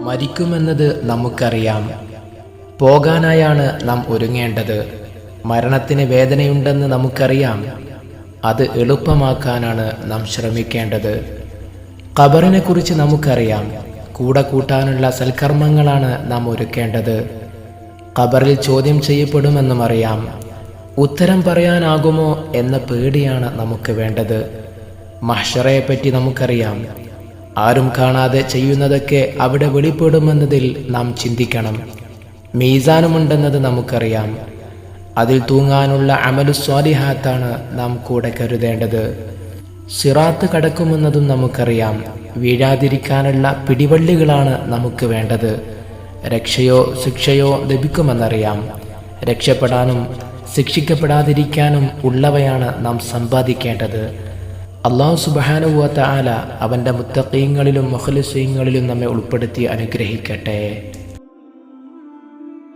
മരിക്കുമെന്നത് നമുക്കറിയാം. പോകാനായാണ് നാം ഒരുങ്ങേണ്ടത്. മരണത്തിന് വേദനയുണ്ടെന്ന് നമുക്കറിയാം. അത് എളുപ്പമാക്കാനാണ് നാം ശ്രമിക്കേണ്ടത്. ഖബറിനെ കുറിച്ച് നമുക്കറിയാം. കൂടെ കൂട്ടാനുള്ള സൽക്കർമ്മങ്ങളാണ് നാം ഒരുക്കേണ്ടത്. ഖബറിൽ ചോദ്യം ചെയ്യപ്പെടുമെന്നും അറിയാം. ഉത്തരം പറയാനാകുമോ എന്ന പേടിയാണ് നമുക്ക് വേണ്ടത്. മഹ്ഷറയെ പറ്റി നമുക്കറിയാം. ആരും കാണാതെ ചെയ്യുന്നതൊക്കെ അവിടെ വെളിപ്പെടുമെന്നതിൽ നാം ചിന്തിക്കണം. മീസാനുമുണ്ടെന്നത് നമുക്കറിയാം. അതിൽ തൂങ്ങാനുള്ള അമലു സ്വാലിഹാത്താണ് നാം കൂടെ കരുതേണ്ടത്. സിറാത്ത് കടക്കുമെന്നതും നമുക്കറിയാം. വീഴാതിരിക്കാനുള്ള പിടിവള്ളികളാണ് നമുക്ക് വേണ്ടത്. രക്ഷയോ ശിക്ഷയോ ലഭിക്കുമെന്നറിയാം. രക്ഷപ്പെടാനും ശിക്ഷിക്കപ്പെടാതിരിക്കാനും ഉള്ളവയാണ് നാം സമ്പാദിക്കേണ്ടത്. അള്ളാഹു സുബാനുവത്ത ആല അവന്റെ മുത്തക്കീങ്ങളിലും മുഖലിസീങ്ങളിലും നമ്മെ ഉൾപ്പെടുത്തി അനുഗ്രഹിക്കട്ടെ.